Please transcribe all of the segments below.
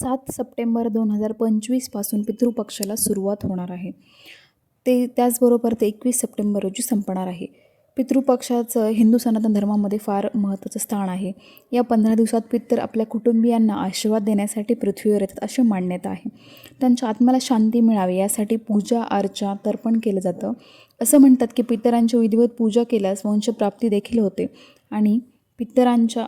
सात सप्टेंबर दोन हजार पंचवीसपासून पितृपक्षाला सुरुवात होणार आहे. ते त्याचबरोबर ते एकवीस सप्टेंबर रोजी संपणार आहे. पितृपक्षाचं हिंदू सनातन धर्मामध्ये फार महत्त्वाचं स्थान आहे. या पंधरा दिवसात पितर आपल्या कुटुंबियांना आशीर्वाद देण्यासाठी पृथ्वीवर येतात अशी मान्यता आहे. त्यांच्या आत्म्याला शांती मिळावी यासाठी पूजा अर्चा तर्पण केलं जातं. असं म्हणतात की पितरांची विधिवत पूजा केल्यास वंशप्राप्ती देखील होते आणि पितरांच्या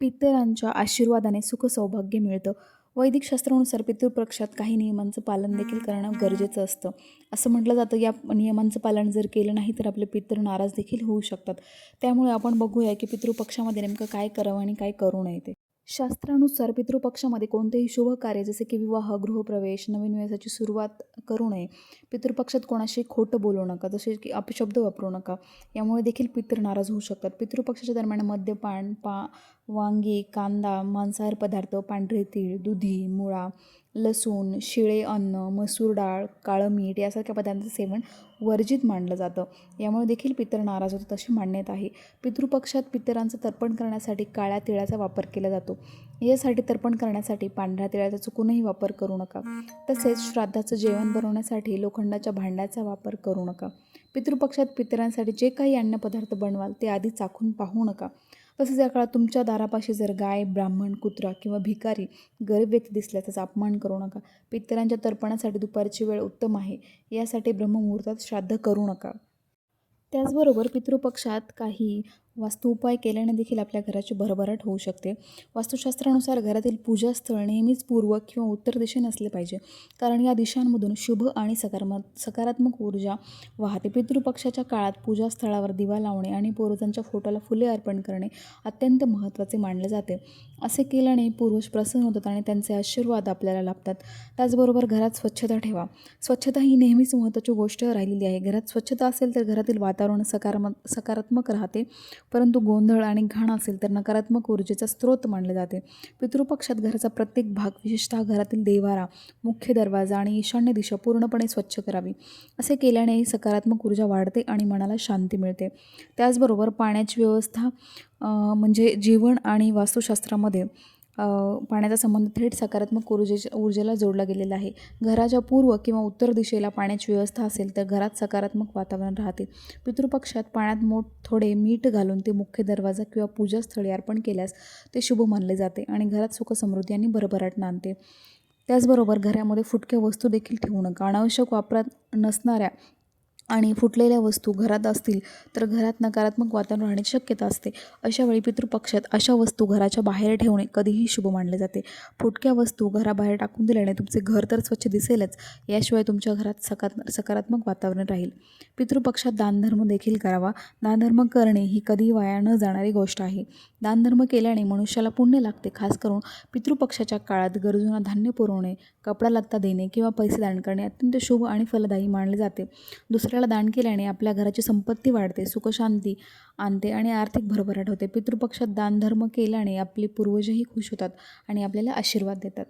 पितरांच्या आशीर्वादाने सुख सौभाग्य मिळतं. वैदिक शास्त्रानुसार पितृपक्षात काही नियमांचं पालन देखील करणं गरजेचं असतं. असं म्हटलं जातं या नियमांचं पालन जर केलं नाही तर आपले पितृ नाराज देखील होऊ शकतात. त्यामुळे आपण बघूया की पितृपक्षामध्ये नेमकं काय करावं आणि काय करू नये ते. शास्त्रानुसार पितृपक्षामध्ये कोणतेही शुभ कार्य जसे की विवाह गृहप्रवेश नवीन व्यवसायाची सुरुवात करू नये. पितृपक्षात कोणाशी खोटं बोलू नका जसे की अपशब्द वापरू नका. यामुळे देखील पितृ नाराज होऊ शकतात. पितृपक्षाच्या दरम्यान मद्यपान पा वांगी कांदा मांसाहार पदार्थ पांढरे तीळ दुधी मुळा लसूण शिळे अन्न मसूर डाळ काळं मीठ यासारख्या पदार्थांचं सेवन वर्जित मानलं जातं. यामुळे देखील पितर नाराज होतात अशी मान्यता आहे. पितृपक्षात पितरांचं तर्पण करण्यासाठी काळ्या तिळाचा वापर केला जातो. यासाठी तर्पण करण्यासाठी पांढऱ्या तिळाचा चुकूनही वापर करू नका. तसेच श्राद्धाचं जेवण बनवण्यासाठी लोखंडाच्या भांड्याचा वापर करू नका. पितृपक्षात पितरांसाठी जे काही अन्नपदार्थ बनवाल ते आधी चाखून पाहू नका. तसेच या काळात तुमच्या दारापाशी जर गाय ब्राह्मण कुत्रा किंवा भिकारी गरीब व्यक्ती दिसल्या त्याचा अपमान करू नका. पितरांच्या तर्पणासाठी दुपारची वेळ उत्तम आहे. यासाठी ब्रह्ममुहूर्तात श्राद्ध करू नका. त्याचबरोबर पितृपक्षात काही वास्तू उपाय केल्याने देखील आपल्या घराची भरभराट होऊ शकते. वास्तुशास्त्रानुसार घरातील पूजास्थळ नेहमीच पूर्व किंवा उत्तर दिशेने असले पाहिजे. कारण या दिशांमधून शुभ आणि सकारात्मक सकारात्मक ऊर्जा वाहते. पितृपक्षाच्या काळात पूजास्थळावर दिवा लावणे आणि पूर्वजांच्या फोटोला फुले अर्पण करणे अत्यंत महत्त्वाचे मानले जाते. असे केल्याने पूर्वज प्रसन्न होतात आणि त्यांचे आशीर्वाद आपल्याला लाभतात. त्याचबरोबर घरात स्वच्छता ठेवा. स्वच्छता ही नेहमीच महत्त्वाची गोष्ट राहिलेली आहे. घरात स्वच्छता असेल तर घरातील वातावरण सकारात्मक सकारात्मक राहते. परंतु गोंधळ आणि घाण असेल तर नकारात्मक ऊर्जेचा स्रोत मानले जाते. पितृपक्षात घराचा प्रत्येक भाग विशेषतः घरातील देवारा मुख्य दरवाजा आणि ईशान्य दिशा पूर्णपणे स्वच्छ करावी. असे केल्याने सकारात्मक ऊर्जा वाढते आणि मनाला शांती मिळते. त्याचबरोबर पाण्याची व्यवस्था म्हणजे जीवन आणि वास्तुशास्त्रामध्ये पाण्याचा संबंध थेट सकारात्मक ऊर्जेच्या ऊर्जेला जोडला गेलेला आहे. घराच्या पूर्व किंवा उत्तर दिशेला पाण्याची व्यवस्था असेल तर घरात सकारात्मक वातावरण राहते. पितृपक्षात पाण्यात मोठ थोडे मीठ घालून ते मुख्य दरवाजा किंवा पूजास्थळी अर्पण केल्यास ते शुभ मानले जाते आणि घरात सुख समृद्धी आणि भरभराट नांदते. त्याचबरोबर घरामध्ये फुटक्या वस्तू देखील ठेवू नका. अनावश्यक वापरात नसणाऱ्या आणि फुटलेल्या वस्तू घरात असतील तर घरात नकारात्मक वातावरण राहण्याची शक्यता असते. अशा वेळी पितृपक्षात अशा वस्तू घराच्या बाहेर ठेवणे कधीही शुभ मानले जाते. फुटक्या वस्तू घराबाहेर टाकून दिल्याने तुमचे घर तर स्वच्छ दिसेलच. याशिवाय तुमच्या घरात सकार सकारात्मक वातावरण राहील. पितृपक्षात दानधर्म देखील करावा. दानधर्म करणे ही कधी वाया न जाणारी गोष्ट आहे. दानधर्म केल्याने मनुष्याला पुण्य लागते. खास करून पितृपक्षाच्या काळात गरजूंना धान्य पुरवणे कपडा लत्ता देणे किंवा पैसे दान करणे अत्यंत शुभ आणि फलदायी मानले जाते. आपल्याला दान केल्याने आपल्या घराची संपत्ती वाढते सुखशांती आणते आणि आर्थिक भरभराट होते. पितृपक्षात दानधर्म केल्याने आपले पूर्वजही खुश होतात आणि आपल्याला आशीर्वाद देतात.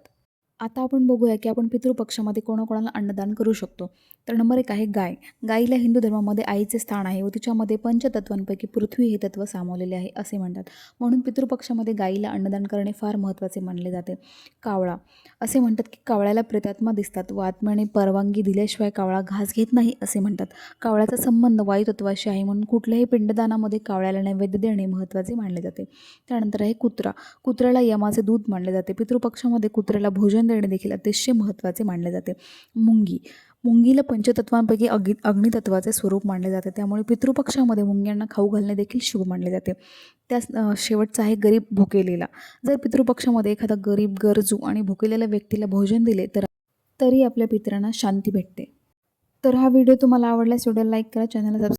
आता आपण बघूया की आपण पितृपक्षामध्ये कोणाकोणाला अन्नदान करू शकतो. तर नंबर एक आहे गाय. गाईला हिंदू धर्मामध्ये आईचे स्थान आहे व तिच्यामध्ये पंचतत्वांपैकी पृथ्वी हे तत्व सामावलेले आहे असे म्हणतात. म्हणून पितृपक्षामध्ये गाईला अन्नदान करणे फार महत्त्वाचे मानले जाते. कावळा. असे म्हणतात की कावळ्याला प्रेतात्मा दिसतात व आत्म्याने परवानगी दिल्याशिवाय कावळा घास घेत नाही असे म्हणतात. कावळ्याचा संबंध वायुतत्वाशी आहे म्हणून कुठल्याही पिंडदानामध्ये कावळ्याला नैवेद्य देणे महत्त्वाचे मानले जाते. त्यानंतर आहे कुत्रा. कुत्र्याला यमाचे दूध मानले जाते. पितृपक्षामध्ये कुत्र्याला भोजन देणे देखील अतिशय महत्त्वाचे मानले जाते. मुंगी. मुंगीला पंचतत्वांपैकी अग्नि अग्नितत्वाचे स्वरूप मानले जाते. त्यामुळे पितृपक्षामध्ये मुंग्यांना खाऊ घालणे देखील शुभ मानले जाते. त्या शेवटचा आहे गरीब भुकेलेला. जर पितृपक्षामध्ये एखादा गरीब गरजू आणि भुकेलेल्या व्यक्तीला भोजन दिले तर तरी आपल्या पितरांना शांती भेटते. तर हा व्हिडिओ तुम्हाला आवडल्यास व्हिडिओ लाईक करा चॅनलला सबस्क्राईब